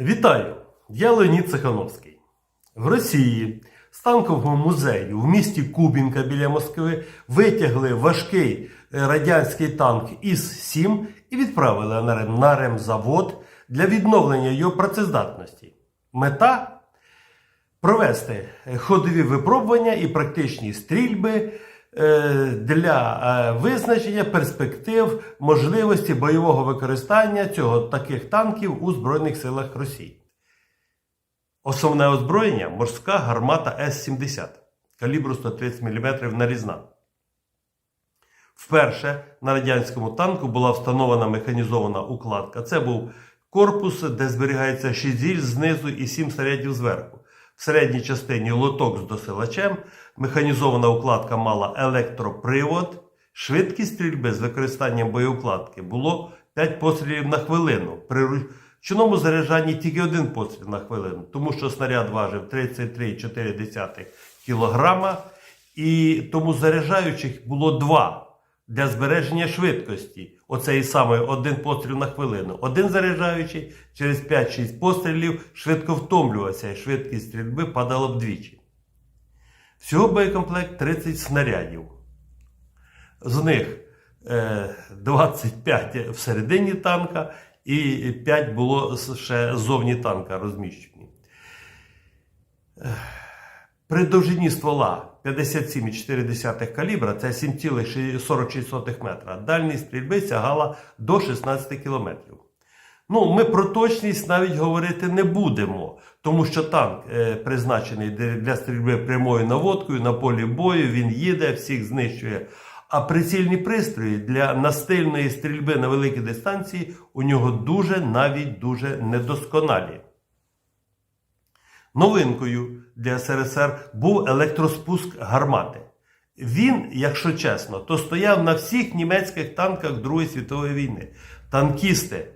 Вітаю! Я Леонід Цехановський. В Росії з танкового музею в місті Кубінка біля Москви витягли важкий е, радянський танк ІС-7 і відправили на ремзавод для відновлення його працездатності. Мета провести е, ходові випробування і практичні стрільби для е, визначення перспектив можливості бойового використання цього таких танків у Збройних силах Росії. Основне озброєння морська гармата С-70 калібру 130 мм нарізна. Вперше на радянському танку була встановлена механізована укладка. Це був корпус, де зберігається 6 зіль знизу і 7 снарядів зверху. В середній частині лоток з досилачем. Механізована укладка мала електропривод. Швидкість стрільби з використанням боєукладки було 5 пострілів на хвилину. При ручному заряджанні тільки один постріл на хвилину, тому що снаряд важив 33,4 кг, і тому заряджаючих було два для збереження швидкості. Оцей самий один постріл на хвилину. Один заряджаючий через 5-6 пострілів швидко втомлювався і швидкість стрільби падала вдвічі. Всього боєкомплект 30 снарядів. З них е, 25 всередині танка і 5 було ще ззовні танка розміщені. При довжині ствола 57,4 калібра це 7,46 метра. Дальність стрільби сягала до 16 кілометрів. Ну, ми про точність навіть говорити не будемо, тому що танк е, призначений для- стрільби прямою наводкою на полі бою, він їде, всіх знищує. А прицільні пристрої для настильної стрільби на великій дистанції у нього дуже навіть дуже недосконалі. Новинкою для СРСР був електроспуск гармати. Він, якщо чесно, то стояв на всіх німецьких танках Другої світової війни. Танкісти,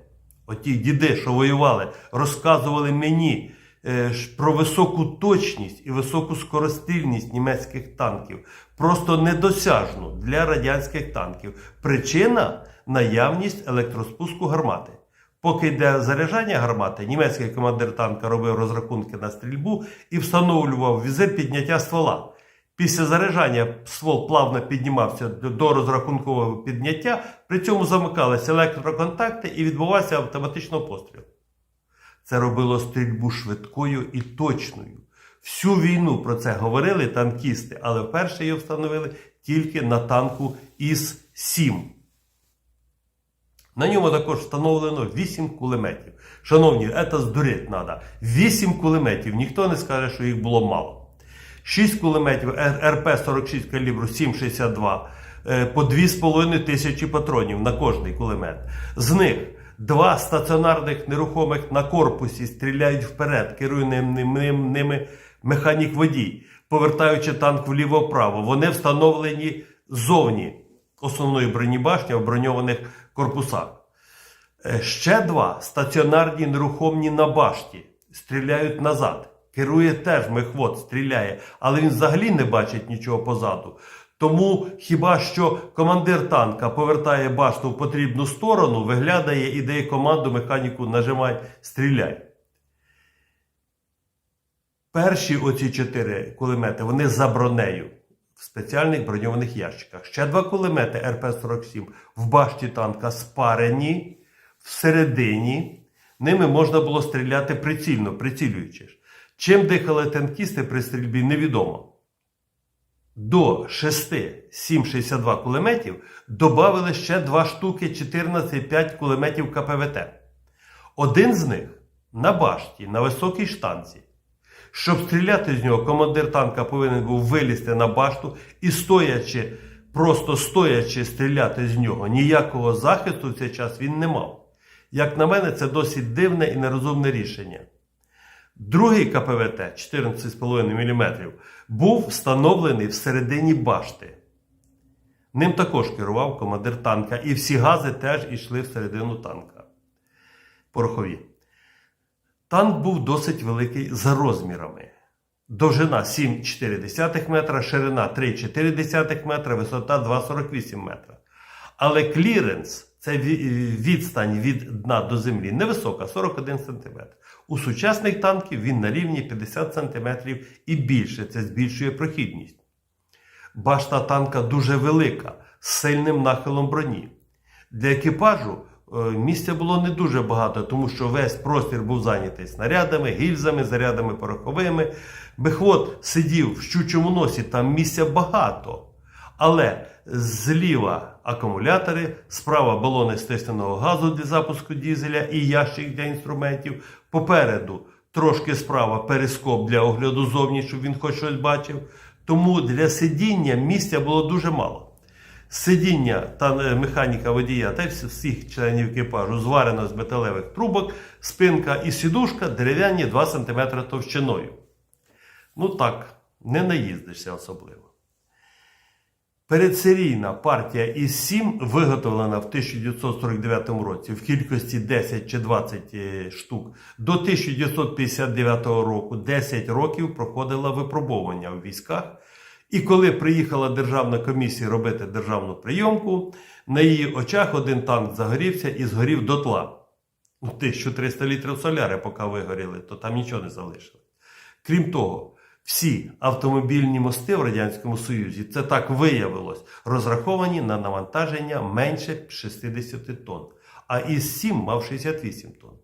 оті діди, що воювали, розказували мені е, про високу точність і високу скорострільність німецьких танків. Просто недосяжну для радянських танків. Причина наявність електроспуску гармати. Поки йде заряджання гармати, німецький командир танка робив розрахунки на стрільбу і встановлював візир підняття ствола. Після заряджання ствол плавно піднімався до- розрахункового підняття, при цьому замикалися електроконтакти і відбувався автоматично постріл. Це робило стрільбу швидкою і точною. Всю війну про це говорили танкісти, але вперше її встановили тільки на танку ІС-7. На ньому також встановлено 8 кулеметів. Шановні, це здурити треба. 8 кулеметів. Ніхто не скаже, що їх було мало. 6 кулеметів РП-46 калібру 7,62 е, по 2,5 тисячі патронів на кожний кулемет. З них два стаціонарних нерухомих на корпусі стріляють вперед, керує ним, ним, ним- ними механік водій, повертаючи танк вліво-вправо. Вони встановлені ззовні основної бронебашні в броньованих корпусах. Е, Ще два стаціонарні нерухомні на башті стріляють назад. Керує теж мехвод, стріляє, але він взагалі не бачить нічого позаду. Тому хіба що командир танка повертає башту в потрібну сторону, виглядає і дає команду механіку нажимай, стріляй. Перші оці чотири кулемети вони за бронею в спеціальних броньованих ящиках. Ще два кулемети РП-47 в башті танка спарені всередині. Ними можна було стріляти прицільно, прицілюючи. Чим дихали танкісти при стрільбі, невідомо. До 6 7,62 кулеметів додали ще два штуки 14,5 кулеметів КПВТ. Один з них на башті, на високій штанці. Щоб стріляти з нього, командир танка повинен був вилізти на башту і стоячи, просто стоячи стріляти з нього. Ніякого захисту в цей час він не мав. Як на мене, це досить дивне і нерозумне рішення. Другий КПВТ 14,5 мм був встановлений всередині башти. Ним також керував командир танка, і всі гази теж йшли всередину танка. Порохові. Танк був досить великий за розмірами. Довжина 7,4 метра, ширина 3,4 метра, висота 2,48 метра. Але кліренс Це відстань від дна до землі невисока 41 см. У сучасних танків він на рівні 50 см і більше. Це збільшує прохідність. Башта танка дуже велика, з сильним нахилом броні. Для екіпажу місця було не дуже багато, тому що весь простір був зайнятий снарядами, гільзами, зарядами пороховими. Бехвот сидів в щучому носі, там місця багато. Але зліва акумулятори, справа балони стисненого газу для запуску дізеля і ящик для інструментів. Попереду трошки справа перископ для огляду зовні, щоб він хоч щось бачив. Тому для сидіння місця було дуже мало. Сидіння та е, механіка водія та всіх членів екіпажу зварено з металевих трубок, спинка і сідушка дерев'яні 2 см товщиною. Ну так, не наїздишся особливо. Передсерійна партія із 7 виготовлена в 1949 році в кількості 10 чи 20 е, штук. До 1959 року 10 років проходила випробовування в військах. І коли приїхала державна комісія робити державну прийомку, на її очах один танк загорівся і згорів дотла. Ну, 1300 літрів соляри, поки вигоріли, то там нічого не залишилось. Крім того, всі автомобільні мости в Радянському Союзі, це так виявилось, розраховані на навантаження менше 60 тонн, а із 7 мав 68 тонн.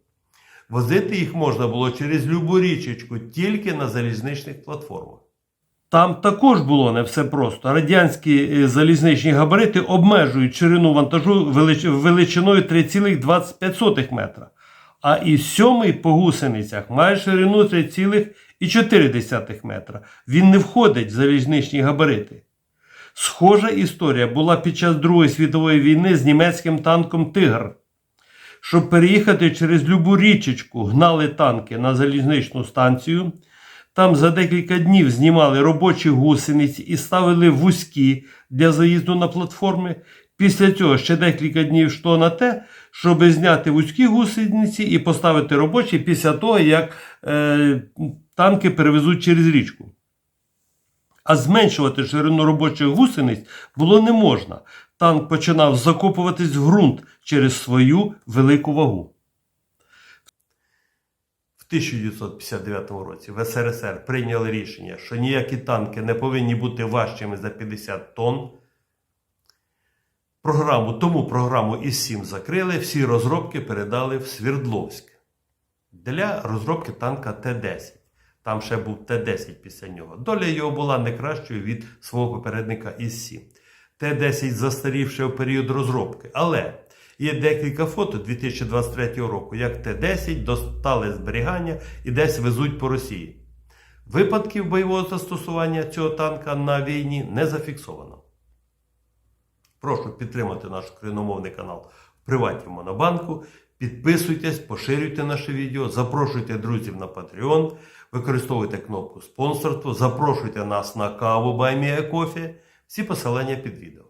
Возити їх можна було через любу річечку тільки на залізничних платформах. Там також було не все просто. Радянські е, залізничні габарити обмежують ширину вантажу величиною 3,25 метра. А із сьомий по гусеницях має ширину 3,4 метра. Він не входить в залізничні габарити. Схожа історія була під час Другої світової війни з німецьким танком Тигр. Щоб переїхати через любу річечку, гнали танки на залізничну станцію. Там за декілька днів знімали робочі гусениці і ставили вузькі для заїзду на платформи. Після цього ще декілька днів йшло на те, щоб зняти вузькі гусениці і поставити робочі після того, як е, танки перевезуть через річку. А зменшувати ширину робочих гусениць було не можна. Танк починав закопуватись в ґрунт через свою велику вагу. В 1959 році в СРСР прийняли рішення, що ніякі танки не повинні бути важчими за 50 тонн. Програму, тому програму ІС-7 закрили, всі розробки передали в Свердловськ для розробки танка Т-10. Там ще був Т-10 після нього. Доля його була не кращою від свого попередника ІС-7. Т-10 застарів ще в період розробки. Але є декілька фото 2023 року, як Т-10 достали зберігання і десь везуть по Росії. Випадків бойового застосування цього танка на війні не зафіксовано. Прошу підтримати наш україномовний канал в приваті Монобанку. Підписуйтесь, поширюйте наше відео, запрошуйте друзів на Patreon, використовуйте кнопку спонсорство, запрошуйте нас на каву Кофі. Всі посилання під відео.